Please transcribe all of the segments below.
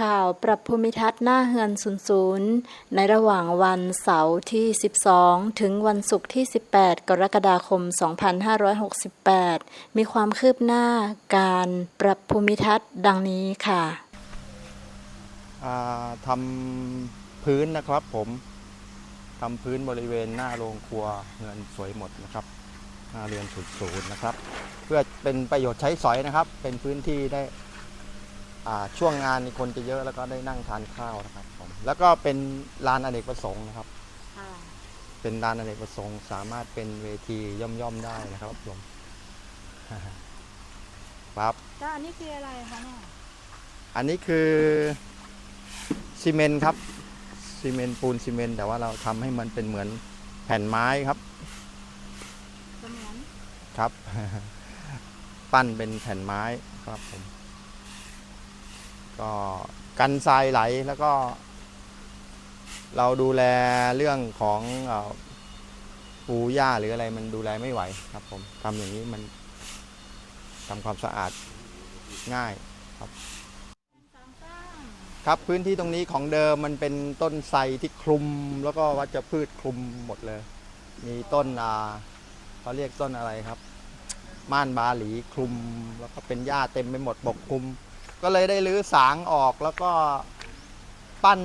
ข่าวปรับภูมิทัศน์หน้าเฮือน00ในระหว่างวันเสาร์ที่ 12 ถึงวันศุกร์ที่ 18 กรกฎาคม 2568 มีความคืบหน้าการปรับภูมิทัศน์ดังนี้ค่ะทำพื้นนะครับผมทำพื้นบริเวณหน้าโรงครัวเงินสวยหมดนะครับหน้าเรือนศูนย์ศูนย์นะครับ เพื่อเป็นประโยชน์ใช้สอยนะครับ เป็นพื้นที่ได้ ช่วงงานนี่คนจะเยอะแล้วก็ได้นั่งทานข้าวนะครับผมแล้วก็เป็นลานอเนกประสงค์นะครับเป็นลานอเนกประสงค์ สามารถเป็นเวทีย่อมๆได้นะครับผมครับแล้วอันนี้คืออะไรคะเนี่ยอันนี้คือซีเมนต์ครับซีเมนต์ปูนซีเมนต์แต่ว่าเราทำให้มันเป็นเหมือนแผ่นไม้ครับเสมือนครับ ปั้นเป็นแผ่นไม้ครับผม ก็กันทรายไหลแล้วก็ เราดูแลเรื่องของปูหญ้าหรืออะไรมันดูแลไม่ไหวครับผมทำอย่างนี้มันทำความสะอาดง่ายสามก้ามครับพื้นที่ตรงนี้ของเดิมมันเป็นต้นไทรที่คลุม แล้วก็วัชพืชคลุมหมดเลย มีต้นอ่าเขาเรียกต้นอะไรครับ ม่านบาหลีคลุม แล้วก็เป็นหญ้าเต็มไปหมดปกคลุม ก็เลยได้รื้อสางออกแล้วก็ปั้น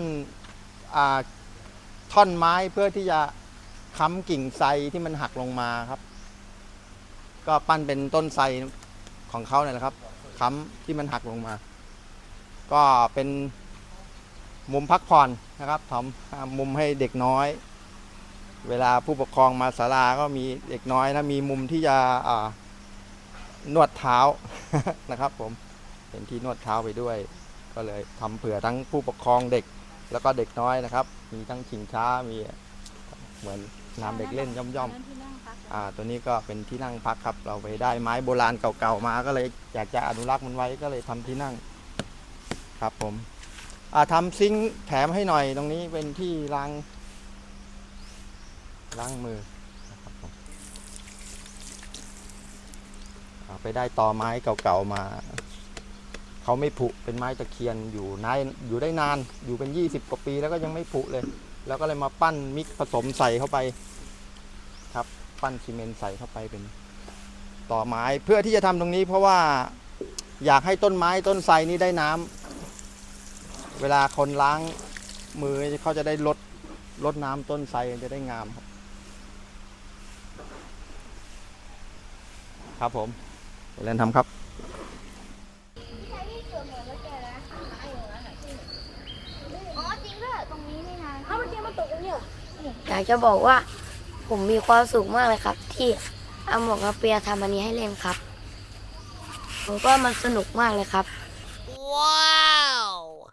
ท่อนไม้เพื่อที่จะค้ำกิ่งไทรที่มันหักลงมาครับ ก็ปั้นเป็นต้นไทรของเขาเนี่ยแหละครับค้ำที่มันหักลงมา ก็เป็นมุมพักผ่อนนะครับทำมุมให้เด็กน้อย เวลาผู้ปกครองมาศาลาก็มีเด็กน้อยนะมีมุมที่จะนวดเท้านะครับผม เป็นที่นวดเท้าไปด้วย ก็เลยทำเผื่อทั้งผู้ปกครองเด็กแล้วก็เด็กน้อยนะครับ มีทั้งชิงช้ามีเหมือนสนามเด็กเล่นย่อมๆนั่นที่นั่งพักอ่าตัวนี้ก็เป็นที่นั่งพักครับ เราไปได้ไม้โบราณเก่าๆมา ก็เลยอยากจะอนุรักษ์มันไว้ก็เลยทำที่นั่งครับผมอ่าทำซิงค์แถมให้หน่อยตรงนี้เป็นที่ล้างล้างมือนะครับผมอ่าไปได้ตอไม้เก่าๆมา เขาไม่ผุเป็นไม้ตะเคียนอยู่นานอยู่ได้นานอยู่เป็น 20 กว่าปีแล้วก็ยังไม่ผุเลย แล้วก็เลยมาปั้นมิกผสมใส่เข้าไปครับ ปั้นซีเมนต์ใส่เข้าไปเป็น ต่อไม้เพื่อที่จะทำตรงนี้ เพราะว่าอยากให้ต้นไม้ต้นไทรนี้ได้น้ำเวลาคนล้างมือเขาจะได้ลดลดน้ำต้นไทรจะได้งามครับ ครับผมเล่นทำครับ อ๋อจริงด้วยตรงนี้นี่นะเอ้าเมื่อกี้มันตกตรงนี้เหร อยากจะบอกว่าผมมีความสุขมากเลยครับ ที่อาหมวกกระเปียทำอันนี้ให้เล่นครับ ผมก็มันสนุกมากเลยครับ ว้า